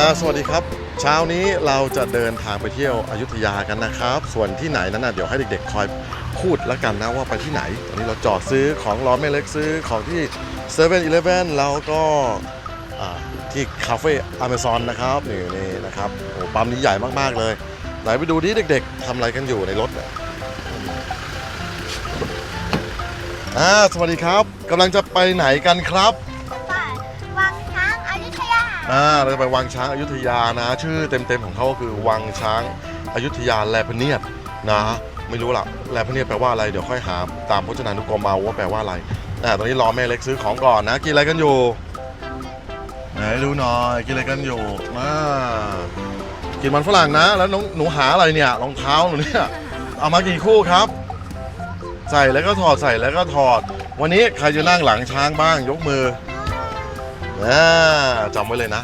สวัสดีครับ เช้านี้เราจะเดินทางไปเที่ยวอยุธยากันนะครับ ส่วนที่ไหนนั้นนะเดี๋ยวให้เด็กๆ คอยพูดแล้วกันนะว่าไปที่ไหน ตอนนี้เราจอดซื้อของร้อนไม่เล็กซื้อของที่7 e เ e ่ e อแล้วก็ที่คาเฟ่อเมซอนนะครับนี่นี่นะครับโอ้ปั๊มนี้ใหญ่มากๆเลย ไหนไปดูดิเด็กๆทำอะไรกันอยู่ในรถเนี่ยอ่าสวัสดีครับกำลังจะไปไหนกันครับ อ่าเราจะไปวังช้างอายุธยานะ ชื่อเต็มๆของเขาก็คือวังช้างอายุธยาแลพเนียดนะไม่รู้ละแลพเนียดแปลว่าอะไรเดี๋ยวค่อยหาตามพจนานุกรมมาว่าแปลว่าอะไรอ่าตอนนี้รอแม่เล็กซื้อของก่อนนะ กินอะไรกันอยู่ไหนดูหน่อยกินอะไรกันอยู่มากินมันฝรั่งนะ แล้วน้องหนูหาอะไรเนี่ยรองเท้าหนูเนี่ยเอามากี่คู่ครับ ใส่แล้วก็ถอดใส่แล้วก็ถอด วันนี้ใครจะนั่งหลังช้างบ้างยกมือ อ่าจำไว้เลยนะ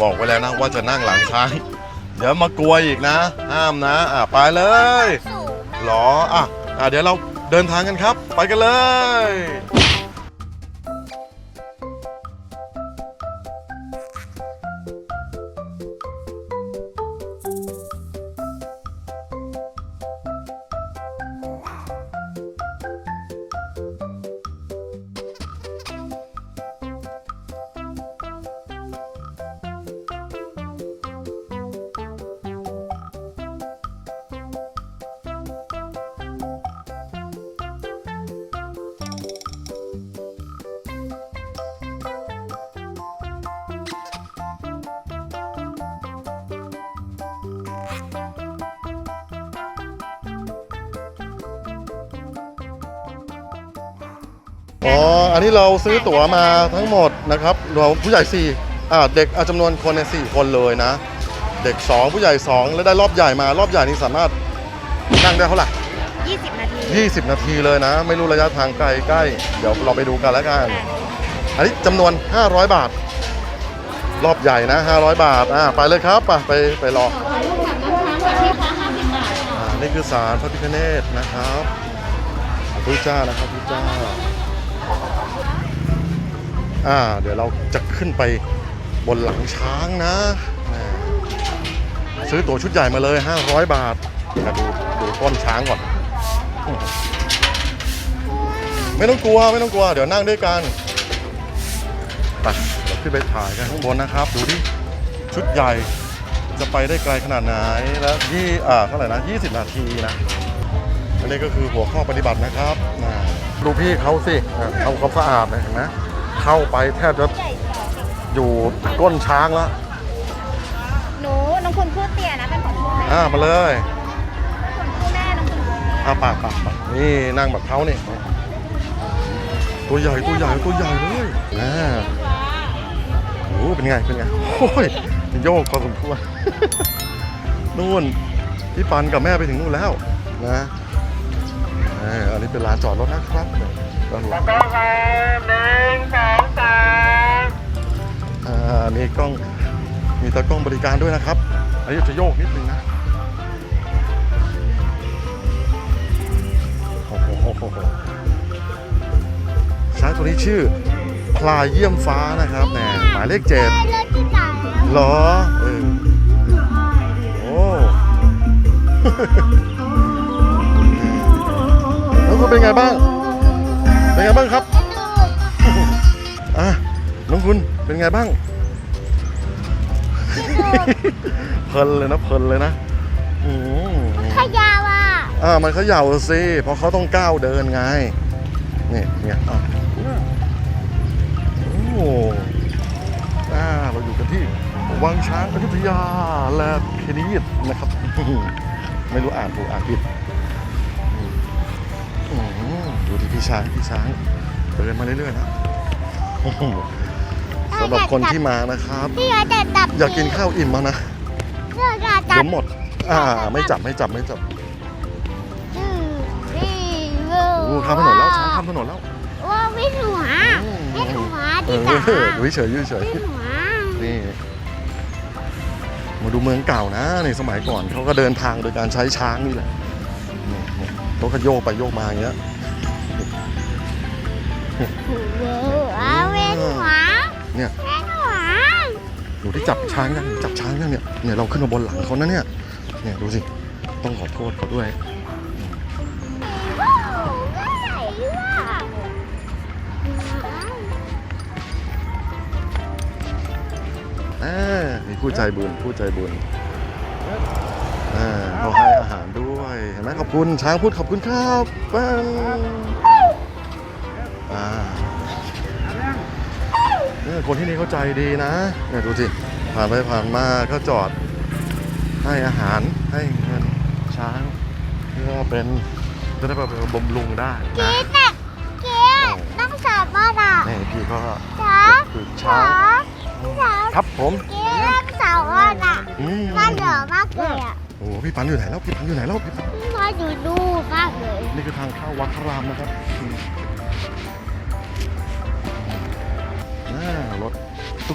บอกไว้แล้วนะว่าจะนั่งหลังช้างเดี๋ยวมากลัวอีกนะ ห้ามนะ อะไปเลยสูงหรออะอะเดี๋ยวเราเดินทางกันครับ ไปกันเลย อ๋อ อันนี้เราซื้อตั๋วมาทั้งหมดนะครับเราผู้ใหญ่4อ่าเด็กอะจำนวนคนในย4คนเลยนะ เด็ก 2 ผู้ใหญ่ 2 แล้วได้รอบใหญ่มารอบใหญ่นี่สามารถนั่งได้เท่าไหร่20 นาที20 นาทีเลยนะ ไม่รู้ระยะทางไกลใกล้ เดี๋ยวเราไปดูกันแล้วกัน อันนี้จำนวน 500 บาท รอบใหญ่นะ 500 บาทอ่าไปเลยครับไปไปไปรออ่านี่คือสารพระพิฆเนศนะครับพระพุทธเจ้านะครับพระพุทธเจ้า อ่า เดี๋ยวเราจะขึ้นไปบนหลังช้างนะ ซื้อตั๋วชุดใหญ่มาเลย 500 บาทมาดูดูต้นช้างก่อน ไม่ต้องกลัวไม่ต้องกลัว เดี๋ยวนั่งด้วยกันไปเดี๋ยวขึ้นไปถ่ายกันข้างบนนะครับ ดูดิ ชุดใหญ่จะไปได้ไกลขนาดไหนแล้วยี่อ่าเท่าไหร่นะ 20 นาทีนะ อันนี้ก็คือหัวข้อปฏิบัตินะครับดูพี่เขาสิอะทำความสะอาดนะเห็นไหม เข้าไปแทบจะอยู่ก้นช้างแล้ว หนูน้องคุณพูดเตี้ยนะเป็นของคุณแม่อ่ามาเลยคุณพูดแม่น้องคุณอ่าปากปากปากนี่นั่งแบบเขานี่ตัวใหญ่ตัวใหญ่ตัวใหญ่เลยอ่าโอ้เป็นไงเป็นไงโอ้ยโยกพอสมควรนู่นพี่ปันกับแม่ไปถึงนู่นแล้วนะอ่าอันนี้เป็นลานจอดรถนะครับ ด้านหลังก็ครับหนึ่งสองสามอ่ามีกล้องมีตากล้องบริการด้วยนะครับ อันนี้จะโยกนิดนึงนะโอ้โหโอ้โหโอ้โหช้างตัวนี้ชื่อพลายเยี่ยมฟ้านะครับแหมหมายเลขเจ็ดได้เลิกที่ไหนแล้วเหรอเออโอ้แล้วคุณเป็นไงบ้าง เป็นไงบ้างครับอะน้องคุณเป็นไงบ้าง เพลินเลยนะเพลินเลยนะอืมขยาวอะอ่ามันเขย่าสิเพราะเขาต้องก้าวเดินไงนี่เนี่ยอะโอ้อ่าเราอยู่กันที่วังช้างอยุธยาและเคนีดนะครับ ไม่รู้อ่านถูกอ่านผิด พี่ช้างพี่ช้างเดินมาเรื่อยๆนะสำหรับคนที่มานะครับ พี่จะจับอยากกินข้าวอิ่มมานะเพื่อจะจัเดี๋บยวหมด อ่า ไม่จับไม่จับไม่จับอืมนี่โอ้ข้ามถนนแล้วช้างข้ามถนนแล้วว่าวิ่งหัวอืมวิ่งหัวเอที่อจ๋าอยู่เฉยๆอยู่เฉยวิ่งหัวๆนี่มาดูเมืองเก่านะในสมัยก่อนเขาก็เดินทางโดยการใช้ช้างนี่แหละนี่นี่เขาก็โยกไปโยกมาอย่างเงี้ย ว้นหัวเนี่ยหัวหนูได้จับช้างยังจับช้างยังเนี่ยเนี่ยเราขึ้นมาบนหลังเขานะเนี่ยเนี่ยดูสิต้องขอโทษเขาด้วยอ่ามีผู้ใจบุญผู้ใจบุญเขาให้อาหารด้วยเห็นไหมขอบคุณช้างพูดขอบคุณครับ คนที่นี่เขาใจดีนะเนี่ยดูสิผ่านไปผ่านมาก็จอดให้อาหารให้เงินช้างเพื่อเป็นจะได้แบบบำรุงได้นะกิ๊ดน่ะกิ๊ดต้องสอบว่าอะนี่พี่ก็จ๋าฝึกจ๋าช้างจ๋าครับผมกิ๊ดต้องสอบว่าอะอืมน่าเหลือมากเลยอะโอ้โหพี่ปันอยู่ไหนแล้วพี่ปันอยู่ไหนแล้วพี่ปันพ่อดูดูมากเลยนี่คือทางเข้าวัดพระรามนะครับ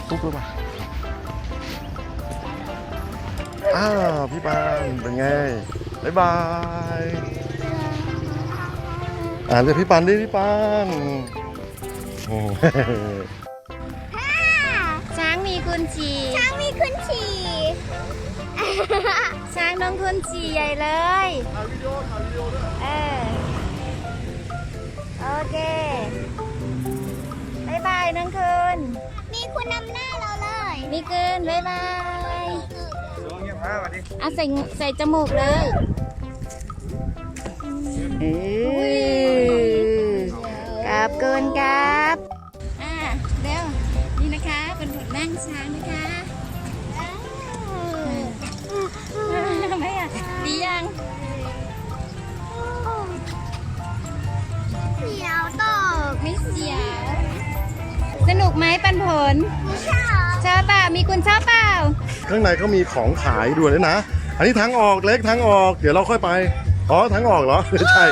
ตุ๊กๆหรือเปล่าอ้าวพี่ปันเป็นไงบ๊ายบายอ่าเรียกพี่ปันดิพี่ปันโอ้โหช้างมีคุณชีช้างมีคุณชีช้างน้องคุณชีใหญ่เลยถ่ายวิดีโอถ่ายวิดีโอด้วยเออโอเคบายบายน้องคืนมี คุณนำหน้าเราเลยมีคืนบายบายอะใส่ใส่จมูกเลยกราบเกินครับอ่าเร็วนี่นะคะเป็นผลนั่งช้างนะคะ กไหมปันผลชอบชอบเปล่ามีคุณชอบเปล่าข้างในก็มีของขายด้วยเลยนะ อันนี้ทางออกเล็กทางออก เดี๋ยวเราค่อยไป อ๋อทางออกเหรอไม่ใช่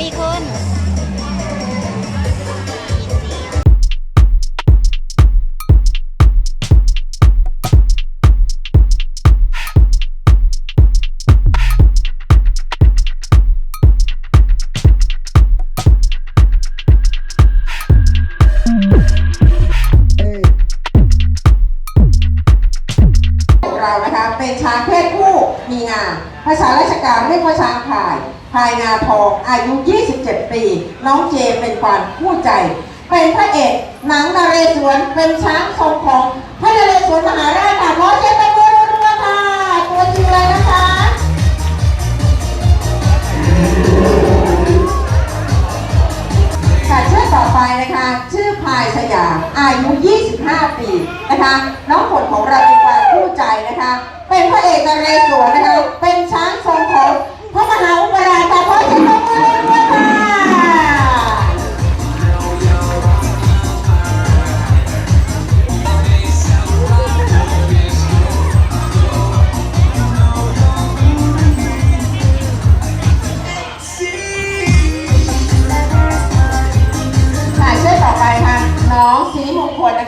มีคุณ เป็นควานคู่ใจ เป็นพระเอกหนังนาเรศวรเป็นช้างทรงของพระนเรศวรมหาราชค่ะน้อเจเป็นมือรัวๆค่ะตัวจริงเลยนะคะค่ะชื่อต่อไปนะคะ ชื่อพายสยามอายุ 25 ปีนะคะ น้องผลของเราเป็นควานคู่ใจนะคะ เป็นพระเอกนเรศวรนะคะ เป็นช้างทรงของพระมหาอุปราชค่ะ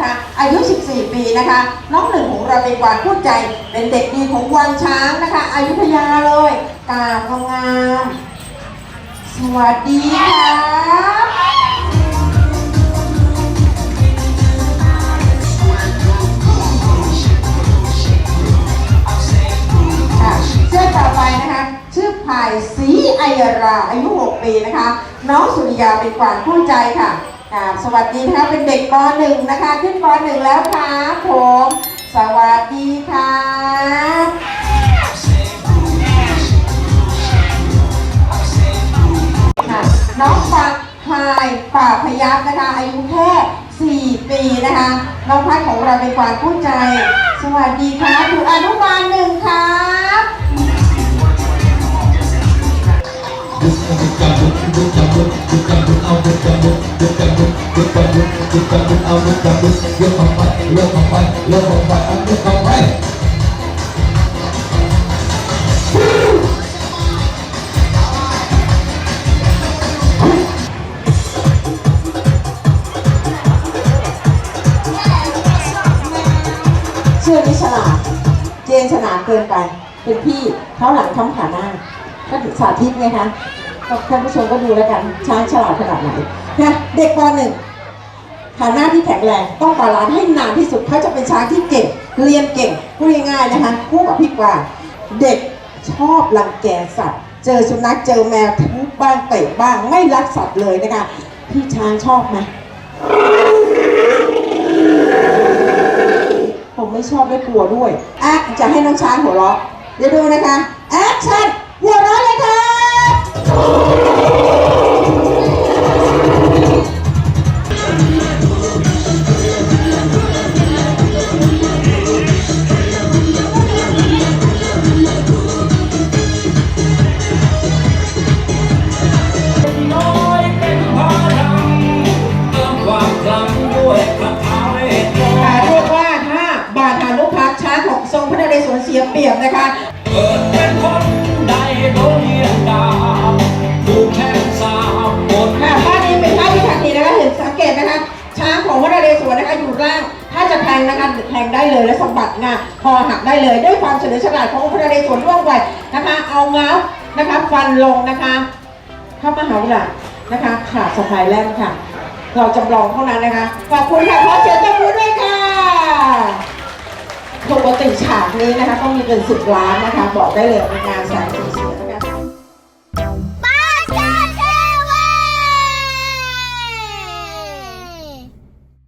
นะคะอายุ 14 ปีนะคะน้องหนึ่งของเราเป็นกวางพูดใจ เป็นเด็กดีของวังช้างนะคะอายุทยาเลยกาบงามสวัสดีค่ะค่ะชื่อต่อไปนะคะชื่อพายศีไอยราอายุ 6 ปีนะคะ น้องสุริยาเป็นกวางคู่ใจค่ะ อ่าสวัสดีนะคะเป็นเด็กป .1 นะคะ ขึ้นป .1 แล้วค่ะผม สวัสดีค่ะค่ะน้องปักพายป่าพยับนะคะอายุแค่ 4 ปีนะคะ น้องพัดของเราเป็นกวางคู่ใจ สวัสดีครับอยู่อนุบาลหนึ่งครับ Good เอา มือจับมือยกออกไปยกออกไปยกออกไปเอายกออกไปชื่อนี่ฉลาดเจนฉลาดเกินไป เป็นพี่เขาหลังทำขาหน้าก็สาธิตไงคะท่านผู้ชมก็ดูแล้วกันช้างฉลาดขนาดไหน นะเด็กปหนึ่งขาน้าที่แข็งแรงต้องบาลานซ์ให้นานที่สุดเขาจะเป็นช้างที่เก่งเรียนเก่งพูดง่ายๆนะคะคู่กับพี่กว่าเด็กชอบรังแกสัตว์ เจอสุนัขเจอแมวทุบบ้างเตะบ้างไม่รักสัตว์เลยนะคะพี่ช้างชอบไหมผมไม่ชอบไม่กลัวด้วยอะจะให้น้องช้างหัวเราะเดี๋ยวดูนะคะแอคชั่น และคอหักได้เลยด้วยความเฉลียวฉลาดขององค์พระนเรศวรร่วงไวนะคะ เอาเงานะคะฟันลงนะคะเข้ามหาวิทยาลัยนะคะขาดสะพายแล่นค่ะ เราจำลองเท่านั้นนะคะขอบคุณค่ะขอเชิญเจ้าคุณด้วยค่ะปกติฉากนี้นะคะต้องมีเงินสิบล้านนะคะ บอกได้เลยในงานแส